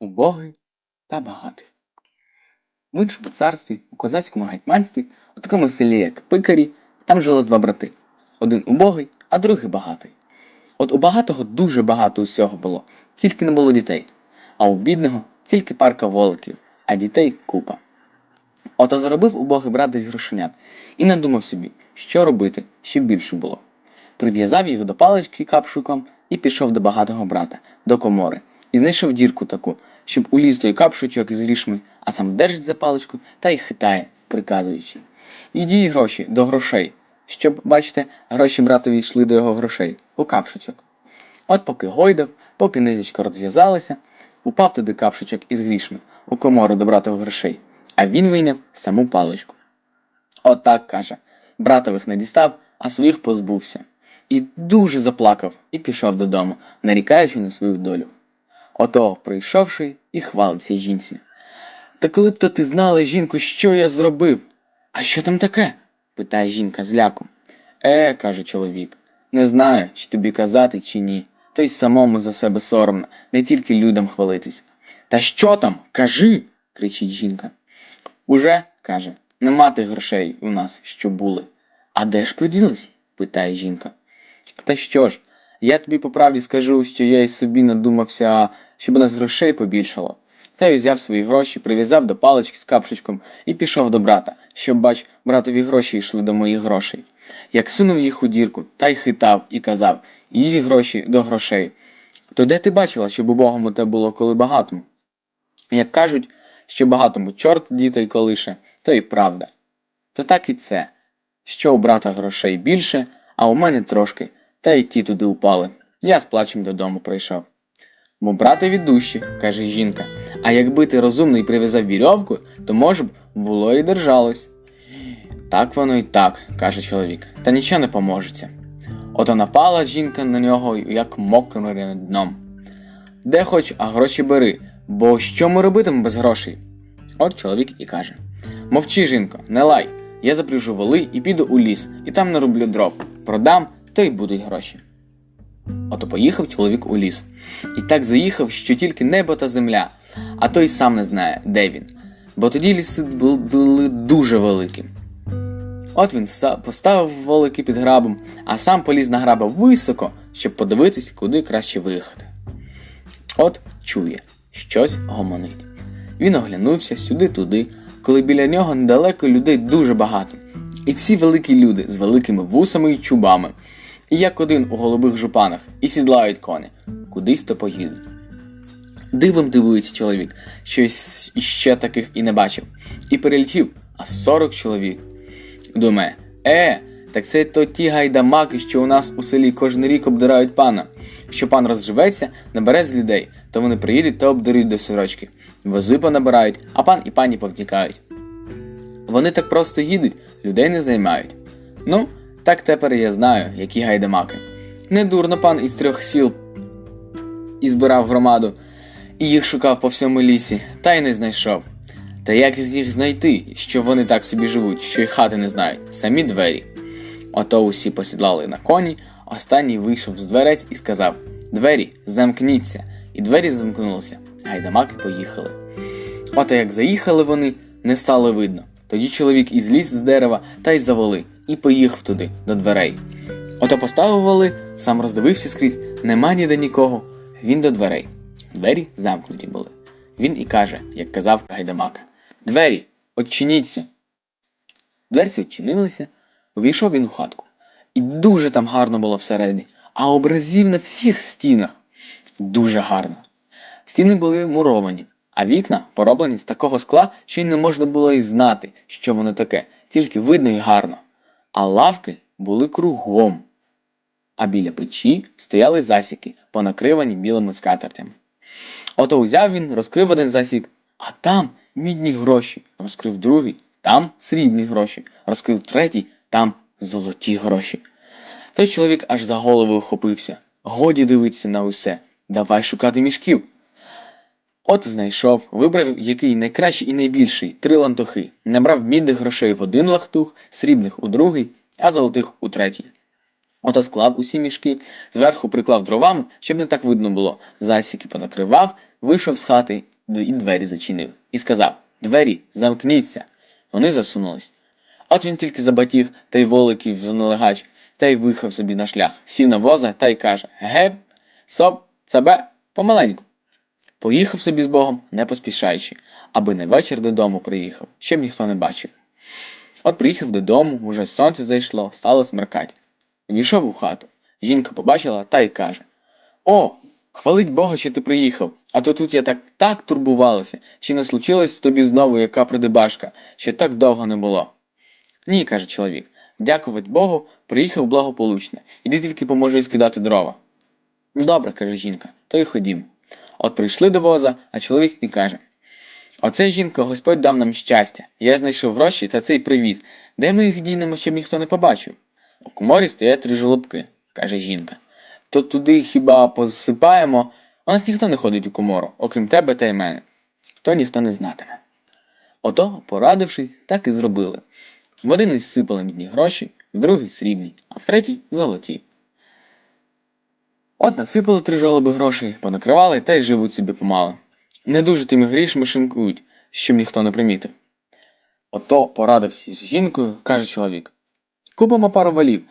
убогий та багатий. В іншому царстві, у козацькому гетьманстві, у такому селі, як Пикарі, там жило два брати. Один убогий, а другий багатий. От у багатого дуже багато усього було, тільки не було дітей, а у бідного тільки парка воликів, а дітей купа. Ото заробив убогий брат десь грошенят і надумав собі, що робити, щоб більше було. Прив'язав їх до палички капшуком і пішов до багатого брата, до комори, і знайшов дірку таку, щоб уліз той капшучок із грішми, а сам держить за паличку та й хитає, приказуючи. Ідіть гроші до грошей, щоб, бачите, гроші братові йшли до його грошей, у капшучок. От поки гойдав, поки низочка розв'язалася, упав туди капшучок із грішми, у комору до братових грошей, а він вийняв саму паличку. Отак каже, братових не дістав, а своїх позбувся. І дуже заплакав і пішов додому, нарікаючи на свою долю. Ото, прийшовши, і хвалиться жінці. Та коли б то ти знала, жінку, що я зробив? А що там таке? питає жінка з ляком. Е, каже чоловік, не знаю, чи тобі казати, чи ні. То й самому за себе соромно, не тільки людям хвалитись. Та що там? Кажи. кричить жінка. Уже, каже, нема тих грошей у нас, що були. А де ж поділись? питає жінка. Та що ж, я тобі по правді скажу, що я й собі надумався, щоб у нас грошей побільшало. Та й взяв свої гроші, прив'язав до палички з капшечком і пішов до брата, щоб, бач, братові гроші йшли до моїх грошей. Як сунув їх у дірку, та й хитав і казав її гроші до грошей. То де ти бачила, щоб убогому те було коли багатому? Як кажуть, що багатому чорт дітей колише, то і правда. То так і це, що у брата грошей більше, а у мене трошки, та й ті туди упали. Я з плачем додому прийшов. Бо братові дужче, каже жінка, а якби ти розумний прив'язав вірьовку, то може б було і держалось. Так воно і так, каже чоловік, та нічого не поможеться. Ото напала жінка на нього, як мокрим дном. Де хоч, а гроші бери, бо що ми робитимемо без грошей? От чоловік і каже: Мовчи, жінко, не лай. Я запряжу воли і піду у ліс, і там нароблю дров. Продам, то й будуть гроші. Ото поїхав чоловік у ліс. І так заїхав, що тільки небо та земля, а той сам не знає, де він. Бо тоді ліси були дуже великі. От він поставив волики під грабом, а сам поліз на граба високо, щоб подивитись, куди краще виїхати. От чує, щось гомонить. Він оглянувся сюди-туди, коли біля нього недалеко людей дуже багато. І всі великі люди з великими вусами і чубами, і як один у голубих жупанах, і сідлають коні, кудись то поїдуть. Дивом дивується чоловік, що іще таких і не бачив, і перелетів, а 40 чоловік. Думає, е, так це то ті гайдамаки, що у нас у селі кожен рік обдирають пана. Що пан розживеться, набере з людей, то вони приїдуть та обдарюють до сорочки. Вози понабирають, а пан і пані повтікають. Вони так просто їдуть, людей не займають. Ну, так тепер я знаю, які гайдамаки. Недурно пан із трьох сіл і збирав громаду, і їх шукав по всьому лісі, та й не знайшов. Та як з їх знайти, що вони так собі живуть, що й хати не знають, самі двері. Ото усі посідлали на коні, останній вийшов з дверець і сказав: Двері, замкніться. І двері замкнулися, гайдамаки поїхали. Ото як заїхали вони, не стало видно. Тоді чоловік із ліс з дерева та й заволи, і поїхав туди, до дверей. Ото поставив сам роздивився скрізь, нема ніде нікого. Він до дверей. Двері замкнуті були. Він і каже, як казав гайдамака: Двері, odчиніться. Дверці відчинилися, увійшов він у хатку. І дуже там гарно було всередині, а образів на всіх стінах. Дуже гарно. Стіни були муровані, а вікна пороблені з такого скла, що й не можна було й знати, що воно таке, тільки видно й гарно. А лавки були кругом. А біля печі стояли засіки, понакривані білими скатертями. Ото узяв він, розкрив один засік, а там мідні гроші, розкрив другий, там срібні гроші, розкрив третій, там золоті гроші. Той чоловік аж за голову охопився. Годі дивитися на усе, давай шукати мішків. От знайшов, вибрав який найкращий і найбільший три лантухи, набрав мідних грошей в один лахтух, срібних у другий, а золотих у третій. Ото склав усі мішки, зверху приклав дровами, щоб не так видно було. Засіки понакривав, вийшов з хати і двері зачинив, і сказав Двері, замкніться. Вони засунулись. От він тільки забатів та й воликів в налегач, та й виїхав собі на шлях, сів на воза та й каже Геп, соп, цебе, помаленьку. Поїхав собі з Богом, не поспішаючи, аби на вечір додому приїхав, щоб ніхто не бачив. От приїхав додому, уже сонце зайшло, стало смеркать. Війшов у хату. Жінка побачила та й каже О, хвалить Бога, що ти приїхав, а то тут я так так турбувалася, чи не случилось тобі знову яка придибашка, що так довго не було. Ні, каже чоловік, дякувати Богу, приїхав благополучно, іди тільки поможи скидати дрова. Добре, каже жінка, то й ходім. От прийшли до воза, а чоловік і каже Оце жінка, Господь дав нам щастя. Я знайшов гроші та цей привіз. Де ми їх дінемо, щоб ніхто не побачив? У коморі стоять три жолобки, каже жінка. То туди хіба посипаємо? У нас ніхто не ходить у комору, окрім тебе та й мене. То ніхто не знатиме. Ото, порадившись, так і зробили. В один із сипали мідні гроші, в другий срібні, а в третій золоті. От насипали три жолоби грошей, понакривали та й живуть собі помало. Не дуже тими грішми шинкують, щоб ніхто не примітив. Ото порадився з жінкою, каже чоловік. Купимо пару валів,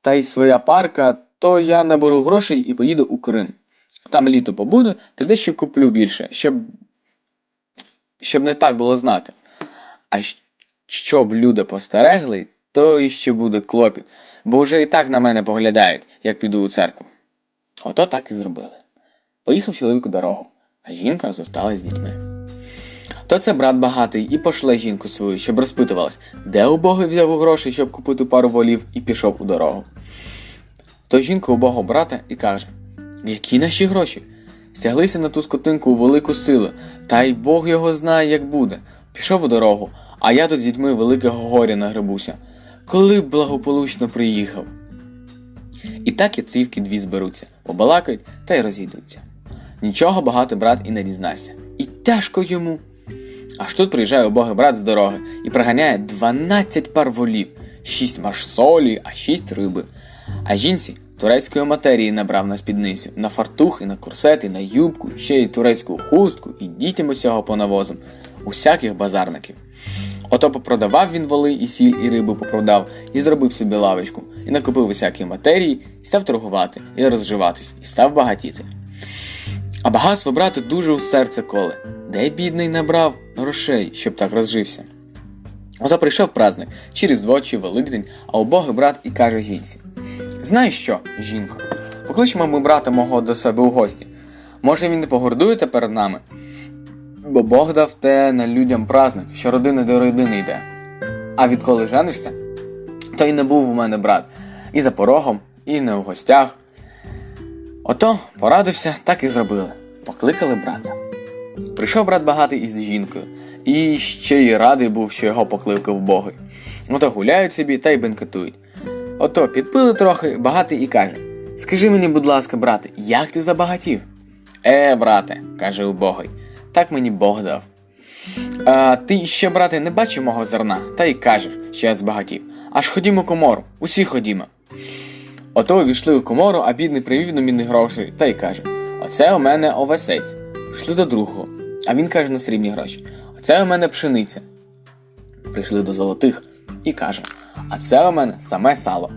та й своя парка, то я наберу грошей і поїду у Крим. Там літо побуду, та дещо куплю більше, щоб. щоб не так було знати. А щоб люди постерегли, то іще буде клопіт, бо вже і так на мене поглядають, як піду у церкву. Ото так і зробили. Поїхав чоловік у дорогу, а жінка зосталась з дітьми. То це брат багатий і пошле жінку свою, щоб розпитувалась, де убогий взяв гроші, щоб купити пару волів, і пішов у дорогу. То жінка убого брата і каже: Які наші гроші? Стяглися на ту скотинку у велику силу, та й Бог його знає, як буде. Пішов у дорогу, а я тут з дітьми великого горя нагребуся. Коли б благополучно приїхав. І так і трівки дві зберуться, побалакають та й розійдуться. Нічого багатий брат і не дізнався. І тяжко йому. Аж тут приїжджає убогий брат з дороги і приганяє 12 пар волів, 6 маш солі, а 6 риби. А жінці турецької матерії набрав на спідницю, на фартух, і на корсет, і на юбку, ще й турецьку хустку, і дітям усього понавозом, усяких базарників. Ото попродавав він воли і сіль, і рибу попродав, і зробив собі лавочку, і накупив усякі матерії, і став торгувати, і розживатись, і став багатіти. А багатство брати дуже у серце коле. Де бідний набрав грошей, щоб так розжився? Ото прийшов праздник, через двочі Великдень, а убогий брат і каже жінці: Знаєш що, жінко, покличемо ми брата мого до себе у гості. Може він не погордуєте перед нами? Бо Бог дав те на людям праздник, що родина до родини йде. А відколи женишся, то й не був у мене брат і за порогом, і не в гостях. Ото порадився, так і зробили. Покликали брата. Прийшов брат багатий із жінкою, і ще й радий був, що його покликав Богой. Ото гуляють собі та й бенкетують. Ото підпили трохи, багатий і каже: Скажи мені, будь ласка, брате, як ти забагатів? Е, брате, каже убогий, так мені Бог дав. А, ти ще, брате, не бачив мого зерна, та й кажеш, що я збагатів. Аж ходімо комору, усі ходімо. Ото увійшли у комору, а бідний привів на мідні гроші та й каже: Оце у мене овесець. Прийшли до другого, а він каже на срібні гроші: Оце у мене пшениця. Прийшли до золотих і каже: А це у мене саме сало.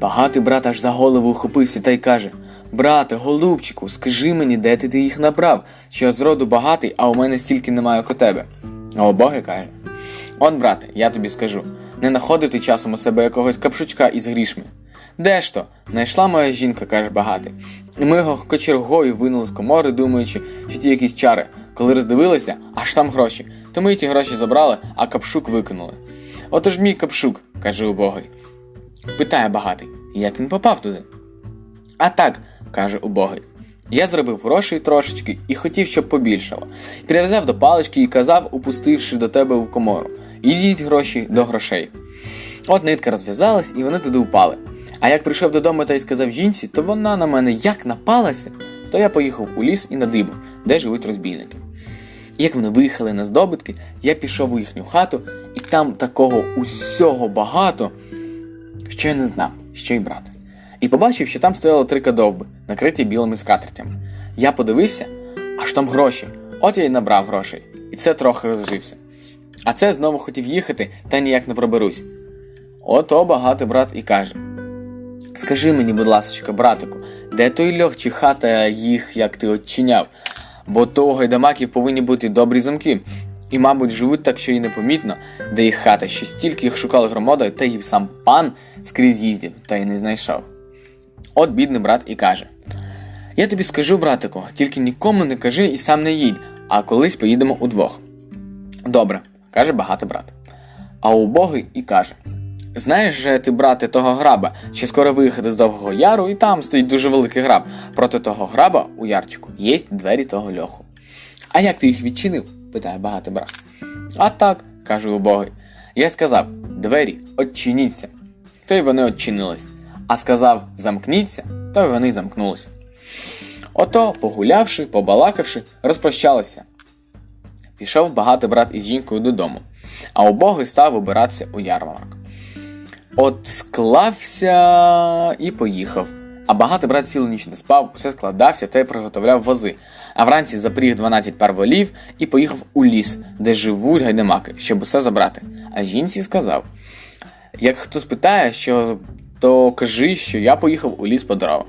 Багатий брат аж за голову ухопився та й каже: Брате, голубчику, скажи мені, де ти їх набрав, що я зроду багатий, а у мене стільки немає, як у тебе. А обоги каже: Он, брате, я тобі скажу, не находив часом у себе якогось капшучка із грішми. Де ж то? Найшла моя жінка, каже багатий. Ми його кочергою винули з комори, думаючи, що ті якісь чари. Коли роздивилися, аж там гроші. То ми ті гроші забрали, а капшук викинули. Отож мій капшук, каже убогий. Питає багатий, як він попав туди? А так, каже убогий. Я зробив грошей трошечки і хотів, щоб побільшало. Прив'язав до палички і казав, упустивши до тебе в комору. Ідіть гроші до грошей. От нитка розв'язалась, і вони туди впали. А як прийшов додому та й сказав жінці, то вона на мене як напалася, то я поїхав у ліс і на дибу, де живуть розбійники. І Як вони виїхали на здобитки, я пішов у їхню хату, і там такого усього багато, що я не знав, що й брати. І побачив, що там стояло три кадовби, накриті білими скатертями. Я подивився, аж там гроші. От я й набрав грошей. І це трохи розжився. А це знову хотів їхати, та ніяк не проберусь. Ото багатий брат і каже: Скажи мені, будь ласочка, братику, де той льох чи хата їх, як ти очиняв? Бо то у гайдамаків повинні бути добрі замки. І, мабуть, живуть так, що й непомітно, де їх хата, що стільки їх шукали громадою, та й сам пан скрізь їздив, та й не знайшов. От бідний брат і каже: Я тобі скажу, братику, тільки нікому не кажи і сам не їдь, а колись поїдемо удвох. Добре, каже багатий брат. А убогий і каже: Знаєш же ти, брате, того граба, що скоро виїхати з довгого яру, і там стоїть дуже великий граб. Проти того граба у ярчику є двері того льоху. А як ти їх відчинив? питає багатий брат. А так, каже убогий. Я сказав: двері, odчиніться. То й вони odчинились. А сказав замкніться, то й вони замкнулися. Ото, погулявши, побалакавши, розпрощалися. Пішов багатий брат із жінкою додому, а убогий став вибиратися у ярмарок. От склався і поїхав. А багатий брат цілу ніч не спав, усе складався та й приготовляв вози. А вранці запріг 12 пар волів і поїхав у ліс, де живуть гайдамаки, щоб усе забрати. А жінці сказав: Як хто спитає, що, то кажи, що я поїхав у ліс по дрова.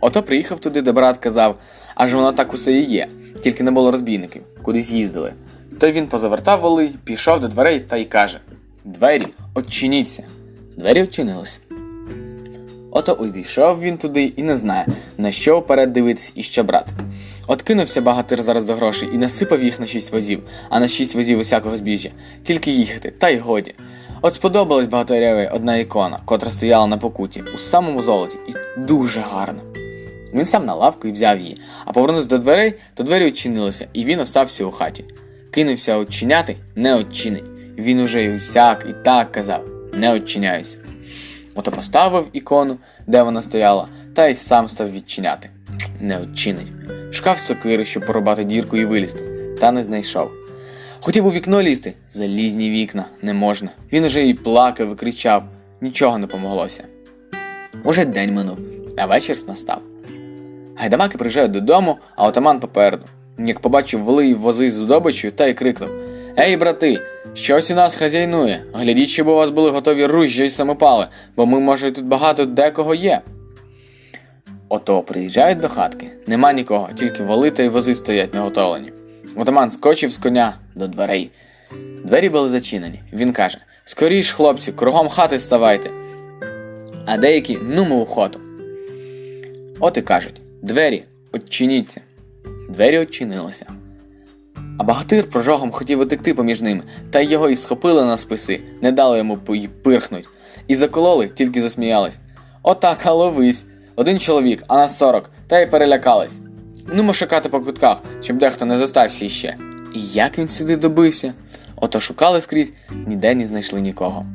Ото приїхав туди, де брат казав, аж воно так усе і є, тільки не було розбійників, кудись їздили. То він позавертав воли, пішов до дверей та й каже: Двері, odчиніться. Двері відчинилися. Ото увійшов він туди і не знає, на що вперед дивитись і що брати. От кинувся багатир зараз до грошей і насипав їх на шість возів, а на шість возів усякого збіжжя. Тільки їхати, та й годі. От сподобалась багаторяві одна ікона, котра стояла на покуті, у самому золоті, і дуже гарна. Він сам на лавку і взяв її, а повернувся до дверей, то двері відчинилися, і він остався у хаті. Кинувся очиняти, не очинить. Він уже і усяк, і так казав, не очиняйся. Ото поставив ікону, де вона стояла, та й сам став відчиняти. Не очинить. Шукав сокири, щоб порубати дірку і вилізти, та не знайшов. Хотів у вікно лізти, залізні вікна, не можна. Він уже і плакав, і кричав, нічого не помоглося. Уже день минув, а вечір настав. Гайдамаки приїжджають додому, а отаман попереду. Як побачив воли вози з здобичю, та й крикнув: Ей, брати, щось у нас хазяйнує. Глядіть, щоб у вас були готові ружжя й самопали, бо ми, може, тут багато декого є. Ото приїжджають до хатки, нема нікого, тільки воли та й вози стоять наготовлені. Отаман скочив з коня до дверей. Двері були зачинені. Він каже: Скоріш, хлопці, кругом хати ставайте. А деякі нумо у хоту. От і кажуть: двері, odчиніться. Двері odчинилися. А багатир прожогом хотів утекти поміж ними, та його і схопили на списи, не дали йому пирхнуть. І закололи, тільки засміялись. Отак, а ловись. Один чоловік, а нас сорок, та й перелякались. Нумо шукати по кутках, щоб дехто не зостався іще. І як він сюди добився? Ото шукали скрізь, ніде не знайшли нікого.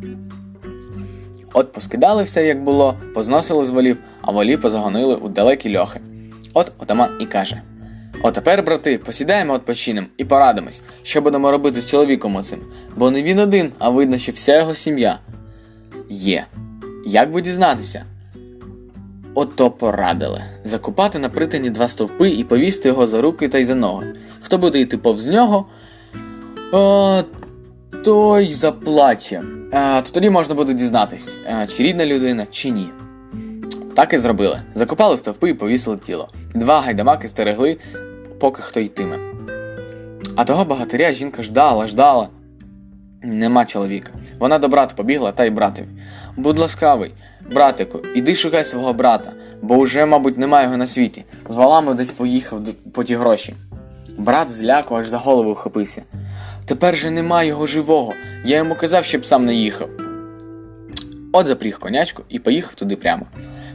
От поскидали все, як було, позносили з волів, а волі позагонили у далекі льохи. От отаман і каже: О тепер, брати, посідаємо відпочинем і порадимось, що будемо робити з чоловіком оцим, бо не він один, а видно, що вся його сім'я є. Як би дізнатися? Ото порадили закупати на притині два стовпи і повісти його за руки та й за ноги. Хто буде йти повз нього, о, той заплаче. А, то тоді можна буде дізнатись, а, чи рідна людина, чи ні. Так і зробили. Закопали стовпи і повісили тіло. Два гайдамаки стерегли, поки хто йтиме. А того богатиря жінка ждала, ждала. Нема чоловіка. Вона до брата побігла та й братові. Будь ласкавий, братику, іди шукай свого брата, бо уже, мабуть, немає його на світі. З валами десь поїхав по ті гроші. Брат зляку аж за голову вхопився. Тепер же нема його живого. Я йому казав, щоб сам не їхав. От запріг конячку і поїхав туди прямо.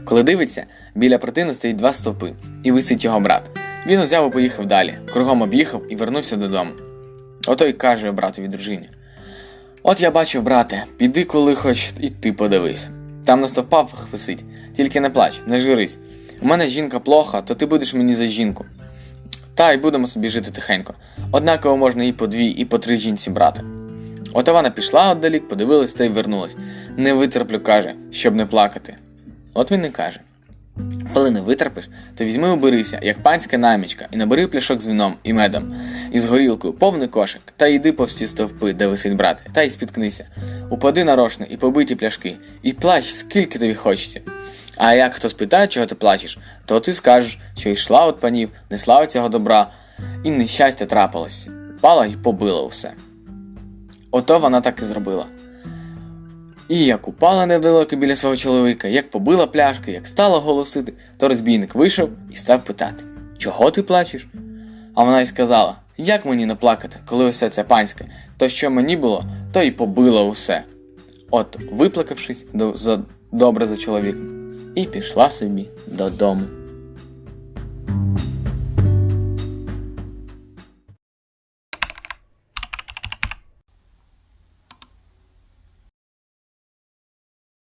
Коли дивиться, біля протини стоїть два стовпи, і висить його брат. Він узяв і поїхав далі, кругом об'їхав і вернувся додому. Ото й каже братові дружині: От я бачив, брате, піди, коли хоч і ти подивись. Там на стовпах висить, тільки не плач, не журись. У мене жінка плоха, то ти будеш мені за жінку. Та й будемо собі жити тихенько. Однаково можна і по дві, і по три жінці брати. Ото вона пішла отдалік, подивилась та й вернулась. Не витерплю, каже, щоб не плакати. От він і каже. Коли не витерпиш, то візьми уберися, як панська намічка, і набери пляшок з вином і медом, і з горілкою, повний кошик, та йди повз ті стовпи, де висить брат, та й спіткнися. Упади нарошно і побиті пляшки, і плач, скільки тобі хочеться. А як хто спитає, чого ти плачеш, то ти скажеш, що йшла от панів, несла цього добра, і нещастя трапилось. Впала й побила усе. Ото вона так і зробила. І як упала недалеко біля свого чоловіка, як побила пляшки, як стала голосити, то розбійник вийшов і став питати: Чого ти плачеш? А вона й сказала: Як мені не плакати, коли усе це панське, то що мені було, то й побило усе. От, виплакавшись до, за, добре за чоловіком, і пішла собі додому.